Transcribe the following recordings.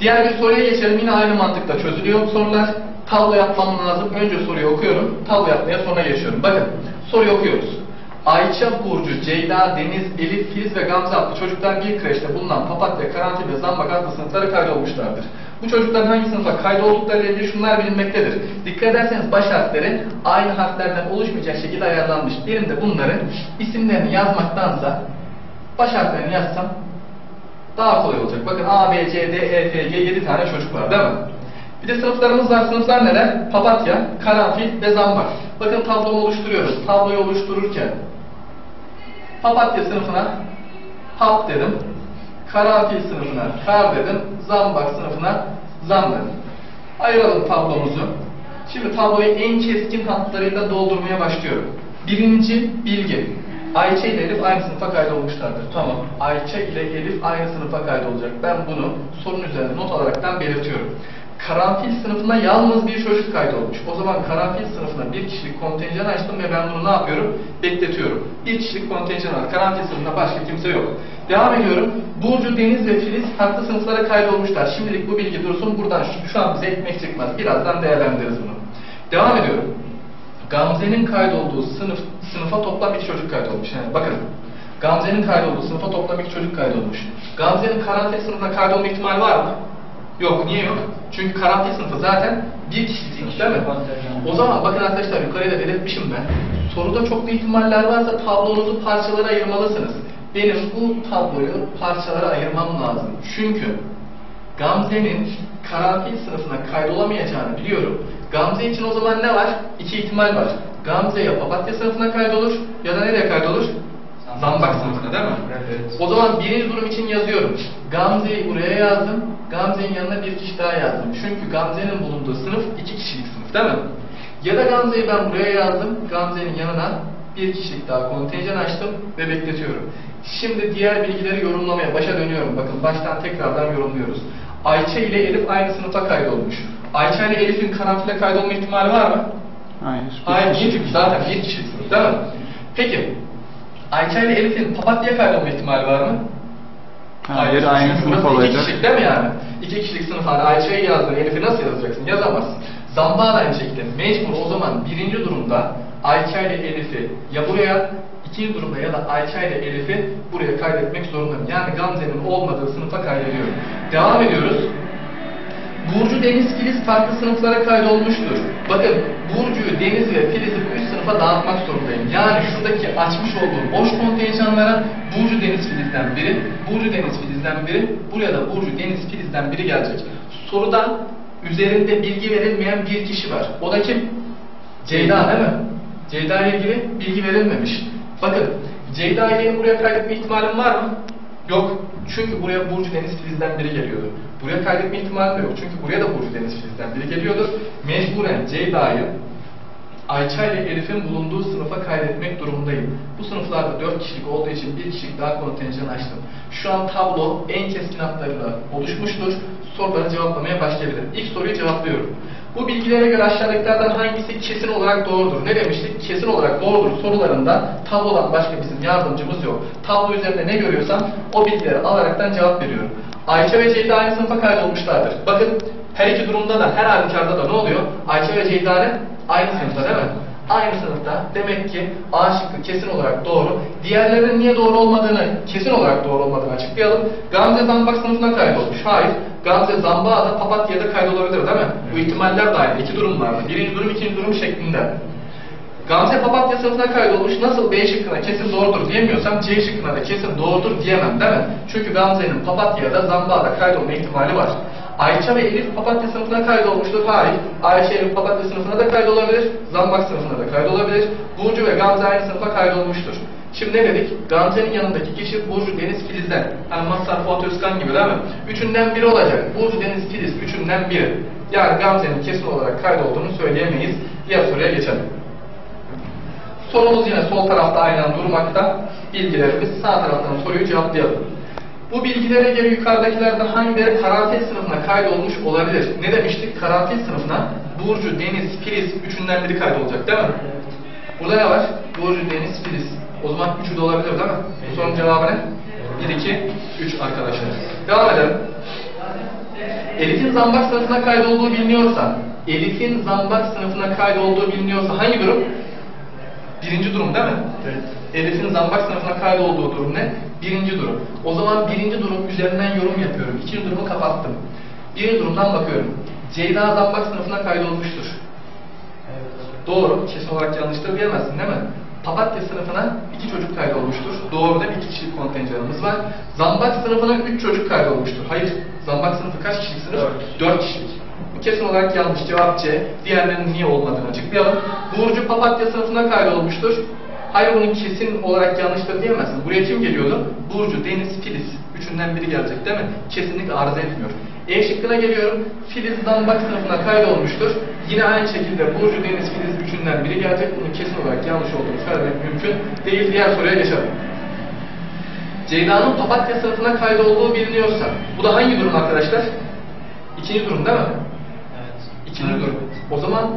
Diğer bir soruya geçelim. Yine aynı mantıkla çözülüyor sorular. Tablo yapmam lazım. Önce soruyu okuyorum. Tablo yapmaya sonra geçiyorum. Bakın soruyu okuyoruz. Ayça, Burcu, Ceyda, Deniz, Elif, Filiz ve Gamze adlı çocuklar bir kreşte bulunan Papatya, Karanfil ve Zambak adlı sınıflara kaydolmuşlardır. Bu çocukların hangi sınıfa kaydoldukları ile şunlar bilinmektedir. Dikkat ederseniz baş harfleri aynı harflerden oluşmayacak şekilde ayarlanmış. Benim de bunların isimlerini yazmaktansa baş harflerini yazsam daha kolay olacak. Bakın A, B, C, D, E, F, G 7 tane çocuk var değil mi? Bir de sınıflarımız var. Sınıflar neler? Papatya, karanfil ve zambak. Bakın tablomu oluşturuyoruz. Tabloyu oluştururken papatya sınıfına pap dedim. Karanfil sınıfına kar dedim. Zambak sınıfına zam dedim. Ayıralım tablomuzu. Şimdi tabloyu en keskin hatlarıyla doldurmaya başlıyorum. Birinci bilgi. Ayça ile Elif aynı sınıfa kaydolmuşlardır. Tamam. Ayça ile Elif aynı sınıfa kaydolacak. Ben bunu sorun üzerinde not olaraktan belirtiyorum. Karanfil sınıfına yalnız bir çocuk kaydolmuş. O zaman karanfil sınıfına bir kişilik kontenjan açtım ve ben bunu ne yapıyorum? Bekletiyorum. Bir kişilik kontenjan var. Karanfil sınıfında başka kimse yok. Devam ediyorum. Burcu, Deniz ve Filiz farklı sınıflara kaydolmuşlar. Şimdilik bu bilgi dursun. Buradan şu, şu an bize ekmek çıkmaz. Birazdan değerlendiririz bunu. Devam ediyorum. Gamze'nin kaydolduğu sınıf sınıfa toplam iki çocuk kaydolmuş. Yani bakın. Gamze'nin kaydolduğu sınıfa toplam iki çocuk kaydolmuş. Gamze'nin karanfil sınıfına kaydolma ihtimali var mı? Yok. Niye yok? Çünkü karanfil sınıfı zaten bir kişilik değil mi? O zaman bakın arkadaşlar yukarıda belirtmişim ben. Soruda çoklu ihtimaller varsa tablonuzu parçalara ayırmalısınız. Benim bu tabloyu parçalara ayırmam lazım. Çünkü Gamze'nin karanfil sınıfına kaydolamayacağını biliyorum. Gamze için o zaman ne var? İki ihtimal var. Gamze ya papatya sınıfına kaydolur ya da nereye kaydolur? Zambak sınıfına değil mi? Evet. O zaman birinci durum için yazıyorum. Gamze'yi buraya yazdım. Gamze'nin yanına bir kişi daha yazdım. Çünkü Gamze'nin bulunduğu sınıf iki kişilik sınıf değil mi? Ya da Gamze'yi ben buraya yazdım. Gamze'nin yanına bir kişilik daha kontenjan açtım ve bekletiyorum. Şimdi diğer bilgileri yorumlamaya başa dönüyorum. Bakın baştan tekrardan yorumluyoruz. Ayça ile Elif aynı sınıfa kaydolmuş. Ayça ile Elif'in karanfile kaydolma ihtimali var mı? Hayır. Hayır, niye? Çünkü zaten bir kişilik sınıf değil mi? Peki, Ayça ile Elif'in papatya kaydolma ihtimali var mı? Hayır, aynı Çünkü sınıf burası iki olacak. kişilik değil mi yani? İki kişilik sınıf hani Ayça'yı yazdın, Elif'i nasıl yazacaksın? Yazamazsın. Zamba da aynı şekilde. Mecbur o zaman birinci durumda Ayça ile Elif'i ya buraya, ikinci durumda ya da Ayça ile Elif'i buraya kaydetmek zorundayım. Yani Gamze'nin olmadığı sınıfa kaydediyorum. Devam ediyoruz. Burcu, Deniz, Filiz farklı sınıflara kaydolmuştur. Bakın Burcu'yu, Deniz ve Filiz'i bu üç sınıfa dağıtmak zorundayım. Yani şuradaki açmış olduğum boş kontenjanlara Burcu, Deniz, Filiz'den biri, Burcu, Deniz, Filiz'den biri, buraya da Burcu, Deniz, Filiz'den biri gelecek. Soruda üzerinde bilgi verilmeyen bir kişi var. O da kim? Ceyda değil mi? Ceyda ile ilgili bilgi verilmemiş. Bakın Ceyda ile buraya kaydetme ihtimalim var mı? Yok. Çünkü buraya Burcu Deniz Filiz'den biri geliyordu. Buraya kaydetme ihtimali de yok. Çünkü buraya da Burcu Deniz Filiz'den biri geliyordu. Mecburen Ceyda'yı Ayça ile Elif'in bulunduğu sınıfa kaydetmek durumundayım. Bu sınıflarda 4 kişilik olduğu için bir kişilik daha kontenjan açtım. Şu an tablo en keskin hatlarıyla oluşmuştur. Soruları cevaplamaya başlayabilirim. İlk soruyu cevaplıyorum. Bu bilgilere göre aşağıdakilerden hangisi kesin olarak doğrudur? Ne demiştik? Kesin olarak doğrudur sorularında tablodan başka bizim yardımcımız yok. Tablo üzerinde ne görüyorsam o bilgileri alaraktan cevap veriyorum. Ayça ve Ceyda aynı sınıfa kaydolmuşlardır. Bakın her iki durumda da her halükarda da ne oluyor? Ayça ve Ceyda? Aynı sınıfta değil mi? Aynı sınıfta demek ki A şıkkı kesin olarak doğru. Diğerlerinin niye doğru olmadığını, kesin olarak doğru olmadığını açıklayalım. Gamze Zambak sınıfına kaydolmuş. Hayır. Gamze Zambak'a da Papatya'ya da kaydolabilir değil mi? Bu ihtimaller aynı. İki durum vardı. Birinci durum, ikinci durum şeklinde. Gamze Papatya sınıfına kaydolmuş. Nasıl B şıkkına kesin doğrudur diyemiyorsam C şıkkına da kesin doğrudur diyemem değil mi? Çünkü Gamze'nin Papatya'da Zambak'a kaydolma ihtimali var. Ayça ve Elif Papatya sınıfına kaydolmuştur. Hayır. Ayça Elif Papatya sınıfına da kaydolabilir. Zambak sınıfına da kaydolabilir. Burcu ve Gamze aynı sınıfa kaydolmuştur. Şimdi ne dedik? Gamze'nin yanındaki kişi Burcu Deniz Filiz'den. Hani Mazhar Fuat Özkan gibi değil mi? Üçünden biri olacak. Burcu Deniz Filiz üçünden biri. Yani Gamze'nin kesin olarak kaydolduğunu söyleyemeyiz. Diğer soruya geçelim. Sorumuz yine sol tarafta aynen durmakta. Bilgilerimiz sağ taraftan soruyu cevaplayalım. Bu bilgilere göre yukarıdakilerden hangileri karanfil sınıfına kaydolmuş olabilir? Ne demiştik? Karanfil sınıfına Burcu, Deniz, Filiz üçünden biri kaydolacak değil mi? Burada ne var? Burcu, Deniz, Filiz. O zaman üçü de olabilir değil mi? Bu sorunun cevabı ne? 1, 2, 3 arkadaşlar. Devam edelim. Elif'in zambak sınıfına kaydolduğu biliniyorsa, Elif'in zambak sınıfına kaydolduğu biliniyorsa hangi durum? Birinci durum değil mi? Evet. Elif'in zambak sınıfına kaydolduğu durum ne? Birinci durum. O zaman birinci durum üzerinden yorum yapıyorum. İkinci durumu kapattım. Birinci durumdan bakıyorum. Ceyda zambak sınıfına kaydolmuştur. Doğru. Kesin olarak yanlıştır diyemezsin değil mi? Papatya sınıfına iki çocuk kaydolmuştur. Doğru da bir kişilik kontenjanımız var. Zambak sınıfına üç çocuk kaydolmuştur. Hayır. Zambak sınıfı kaç kişilik sınıf? Dört. Dört kişilik. Bu kesin olarak yanlış. Cevap C. Diğerlerinin niye olmadığını açıklayalım. Burcu papatya sınıfına kaydolmuştur. Hayır bunun kesin olarak yanlıştır diyemezsin. Buraya kim geliyordu? Burcu, Deniz, Filiz. Üçünden biri gelecek değil mi? Kesinlik arıza etmiyor. E şıkkına geliyorum. Filiz zambak sınıfına kaydolmuştur. Yine aynı şekilde Burcu, Deniz, Filiz üçünden biri gelecek. Bunun kesin olarak yanlış olduğunu söylemek mümkün değil. Diğer soruya geçelim. Ceyda'nın papatya sınıfına kaydolduğu biliniyorsa. Bu da hangi durum arkadaşlar? İkinci durum değil mi? Evet. İkinci durum. O zaman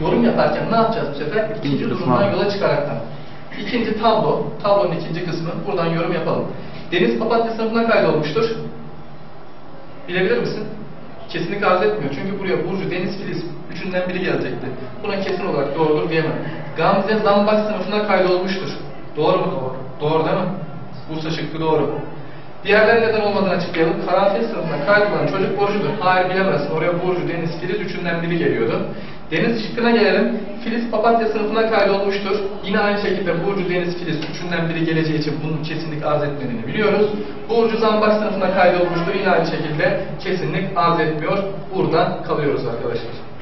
yorum yaparken ne yapacağız bu sefer? İkinci İkinci durumdan yola çıkaraktan. İkinci tablo, tablonun ikinci kısmı. Buradan yorum yapalım. Deniz papatya sınıfına kaydolmuştur. Bilebilir misin? Kesinlikle arz etmiyor. Çünkü buraya Burcu, Deniz, Filiz üçünden biri gelecekti. Buna kesin olarak doğrudur diyemem. Gamze zambak sınıfına kaydolmuştur. Doğru mu? Doğru. Doğru değil mi? Bursa şıkkı doğru. Diğerleri neden olmadığını açıklayalım. Karanfil sınıfına kaydolan çocuk Burcu'dur. Hayır bilemezsin. Oraya Burcu, Deniz, Filiz üçünden biri geliyordu. Deniz şıkkına gelelim. Filiz papatya sınıfına kaydolmuştur. Yine aynı şekilde Burcu, Deniz, Filiz üçünden biri geleceği için bunun kesinlik arz etmediğini biliyoruz. Burcu zambak sınıfına kaydolmuştur. Yine aynı şekilde kesinlik arz etmiyor. Burada kalıyoruz arkadaşlar.